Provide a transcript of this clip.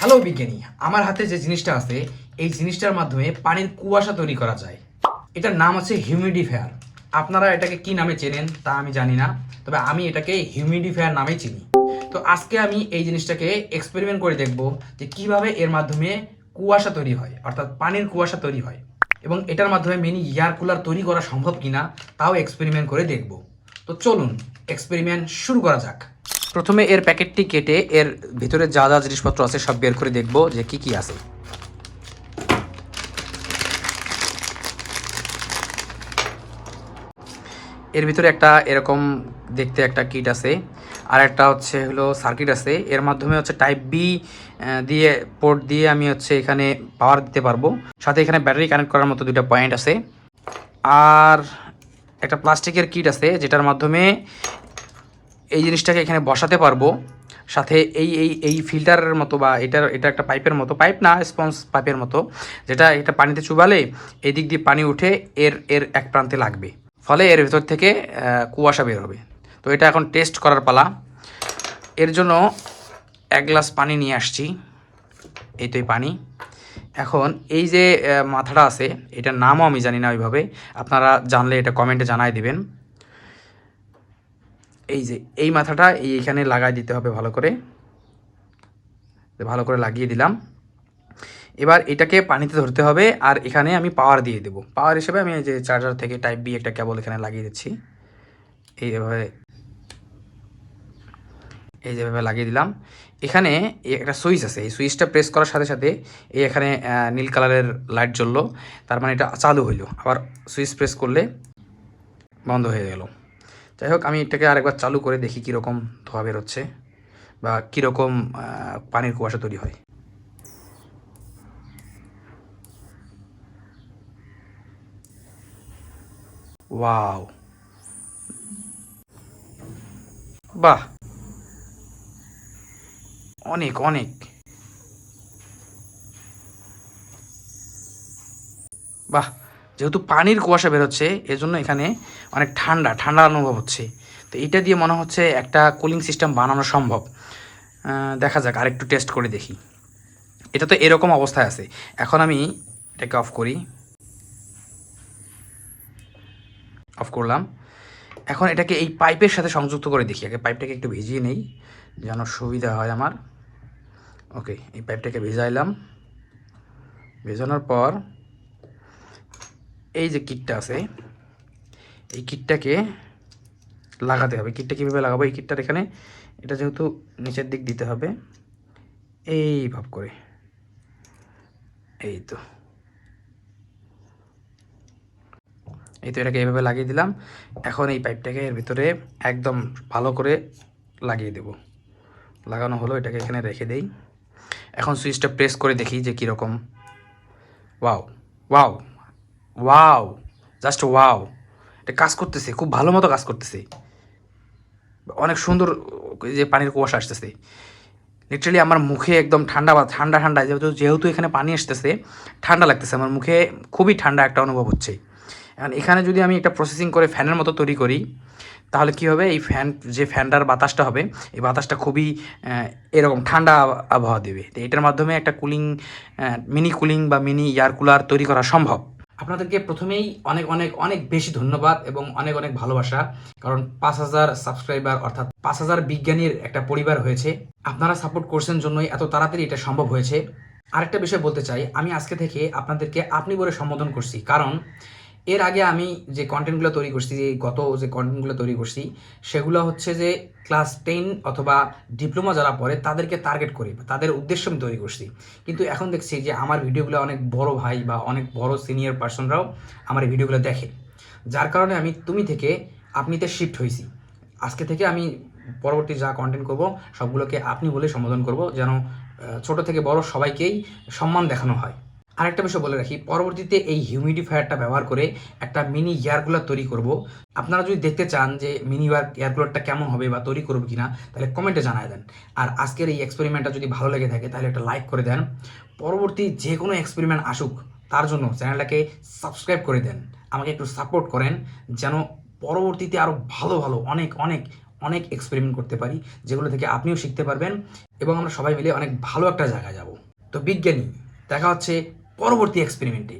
Hello বিজ্ঞানী, আমার হাতে যে জিনিসটা আছে, এই জিনিসটার মাধ্যমে পানির কুয়াশা তৈরি করা যায়। এটার নাম আছে হিউমিডিফায়ার। আপনারা এটাকে কি নামে চেনেন তা আমি জানি না, তবে আমি এটাকে হিউমিডিফায়ার নামেই চিনি। তো আজকে আমি এই জিনিসটাকে এক্সপেরিমেন্ট করে দেখব যে কীভাবে এর মাধ্যমে কুয়াশা তৈরি হয়, অর্থাৎ পানির কুয়াশা তৈরি হয়। এবং এটার মাধ্যমে মিনি এয়ার কুলার তৈরি করা সম্ভব কিনা, তাও এক্সপেরিমেন্ট করে দেখব। তো চলুন এক্সপেরিমেন্ট শুরু করা যাক। প্রথমে এর প্যাকেটটি কেটে এর ভিতরে যা যা জিনিসপত্র আছে সব বের করে দেখব যে কি কি আছে। এর ভিতরে একটা এরকম দেখতে একটা কিট আছে, আর একটা হচ্ছে হলো সার্কিট আছে। এর মাধ্যমে হচ্ছে টাইপ বি দিয়ে পোর্ট দিয়ে আমি হচ্ছে এখানে পাওয়ার দিতে পারব। সাথে এখানে ব্যাটারি কানেক্ট করার মতো দুইটা পয়েন্ট আছে। আর একটা প্লাস্টিকের কিট আছে, যেটার মাধ্যমে এই জিনিসটাকে এখানে বসাতে পারব। সাথে এই এই এই ফিল্টারের মতো বা এটার, এটা একটা পাইপের মতো, পাইপ না, স্পঞ্জ পাইপের মতো, যেটা এটা পানিতে চুবালে এই দিক দিয়ে পানি উঠে এর এর এক প্রান্তে লাগবে। ফলে এর ভেতর থেকে কুয়াশা বের হবে। তো এটা এখন টেস্ট করার পালা। এর জন্য এক গ্লাস পানি নিয়ে আসছি। এই তো এই পানি। এখন এই যে মাথাটা আছে, এটার নামও আমি জানি না ওইভাবে। আপনারা জানলে এটা কমেন্টে জানাই দিবেন। এই যে, এই মাথাটা এই এখানে লাগাই দিতে হবে ভালো করে। ভালো করে লাগিয়ে দিলাম। এবার এটাকে পানিতে ধরতে হবে আর এখানে আমি পাওয়ার দিয়ে দেবো। পাওয়ার হিসেবে আমি যে চার্জার থেকে টাইপ বি একটা কেবল এখানে লাগিয়ে দিচ্ছি। এইভাবে এই যেভাবে লাগিয়ে দিলাম। এখানে একটা সুইচ আছে। এই সুইচটা প্রেস করার সাথে সাথে এই এখানে নীল কালারের লাইট জ্বললো। তার মানে এটা চালু হইল। আবার সুইচ প্রেস করলে বন্ধ হয়ে গেল। যাই হোক আমি এটাকে আরেকবার চালু করে দেখি কীরকম ধোয়া বেরোচ্ছে বা কীরকম পানির কুয়াশা তৈরি হয়। ওয়াও। বাহ! অনেক অনেক। বাহ! যেহেতু পানির কুয়াশা বেরোচ্ছে, এজন্য এখানে অনেক ঠান্ডা ঠান্ডা অনুভব হচ্ছে। তো এটা দিয়ে মনে হচ্ছে একটা কুলিং সিস্টেম বানানো সম্ভব। দেখা যাক, আরেকটু টেস্ট করে দেখি। এটা তো এরকম অবস্থায় আছে। এখন আমি এটাকে অফ করি। অফ করলাম। এখন এটাকে এই পাইপের সাথে সংযুক্ত করে দেখি। আগে পাইপটাকে একটু ভিজিয়ে নেই, যেন সুবিধা হয় আমার। ওকে এই পাইপটাকে ভেজাইলাম। ভেজানোর পর এই যে কিটটা আছে, এই কিটটাকে লাগাতে হবে। কিটটা কীভাবে লাগাবো? এই কিটটার এখানে, এটা যেহেতু নিচের দিক দিতে হবে, এই ভাব করে। এই তো। এই তো এটাকে এইভাবে লাগিয়ে দিলাম। এখন এই পাইপটাকে এর ভিতরে একদম ভালো করে লাগিয়ে দেব। লাগানো হলো, এটাকে এখানে রেখে দেই। এখন সুইচটা প্রেস করে দেখি যে কীরকম। Wow wow. Wow just wow এটা কাজ করতেছে, খুব ভালো মতো কাজ করতেছে। অনেক সুন্দর যে পানির কুয়াশা আসতেছে। লিটারালি আমার মুখে একদম ঠান্ডা বা, ঠান্ডা ঠান্ডা, যেহেতু যেহেতু এখানে পানি আসতেছে, ঠান্ডা লাগতেছে। আমার মুখে খুবই ঠান্ডা একটা অনুভব হচ্ছে। এখন এখানে যদি আমি একটা প্রসেসিং করে ফ্যানের মতো তৈরি করি, তাহলে কি হবে? এই ফ্যান, যে ফ্যানটার বাতাসটা হবে, এই বাতাসটা খুবই এরকম ঠান্ডা আবহাওয়া দেবে। তো এটার মাধ্যমে একটা কুলিং মিনি কুলিং বা মিনি এয়ার কুলার তৈরি করা সম্ভব। আপনাদেরকে প্রথমেই অনেক অনেক অনেক বেশি ধন্যবাদ এবং অনেক অনেক ভালোবাসা। কারণ পাঁচ হাজার সাবস্ক্রাইবার অর্থাৎ পাঁচ হাজার বিজ্ঞানীর একটা পরিবার হয়েছে। আপনারা সাপোর্ট করছেন জন্যই এত তাড়াতাড়ি এটা সম্ভব হয়েছে। আরেকটা বিষয় বলতে চাই, আমি আজকে থেকে আপনাদেরকে আপনি বলে সম্বোধন করছি। কারণ এর আগে আমি যে কন্টেন্টগুলো তৈরি করছি, যে গত যে কন্টেন্টগুলো তৈরি করছি, সেগুলো হচ্ছে যে ক্লাস টেন অথবা ডিপ্লোমা যারা পড়ে, তাদেরকে টার্গেট করি তাদের উদ্দেশ্য আমি তৈরি করছি। কিন্তু এখন দেখছি যে আমার ভিডিওগুলো অনেক বড় ভাই বা অনেক বড় সিনিয়র পার্সনরাও আমার এই ভিডিওগুলো দেখে। যার কারণে আমি, তুমি থেকে আপনিতে শিফট হয়েছি আজকে থেকে আমি পরবর্তী যা কন্টেন্ট করব, সবগুলোকে আপনি বলে সম্বোধন করব, যেন ছোট থেকে বড় সবাইকেই সম্মান দেখানো হয়। আরেকটা বিষয় বলে রাখি, পরবর্তীতে এই হিউমিডিফায়ারটা ব্যবহার করে একটা মিনি এয়ার কুলার তৈরি করব। আপনারা যদি দেখতে চান যে মিনি এয়ার কুলারটা কেমন হবে বা তৈরি করব কিনা, তাহলে কমেন্টে জানায় দেন। আর আজকের এই এক্সপেরিমেন্টটা যদি ভালো লেগে থাকে, তাহলে একটা লাইক করে দেন। পরবর্তী যে কোনো এক্সপেরিমেন্ট আসুক, তার জন্য চ্যানেলটাকে সাবস্ক্রাইব করে দেন। আমাকে একটু সাপোর্ট করেন, যেন পরবর্তীতে আরও ভালো ভালো, অনেক অনেক অনেক এক্সপেরিমেন্ট করতে পারি, যেগুলো থেকে আপনিও শিখতে পারবেন এবং আমরা সবাই মিলে অনেক ভালো একটা জায়গায় যাব। তো বিজ্ঞানী, দেখা হচ্ছে পরবর্তী এক্সপেরিমেন্টে